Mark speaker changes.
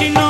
Speaker 1: Krishna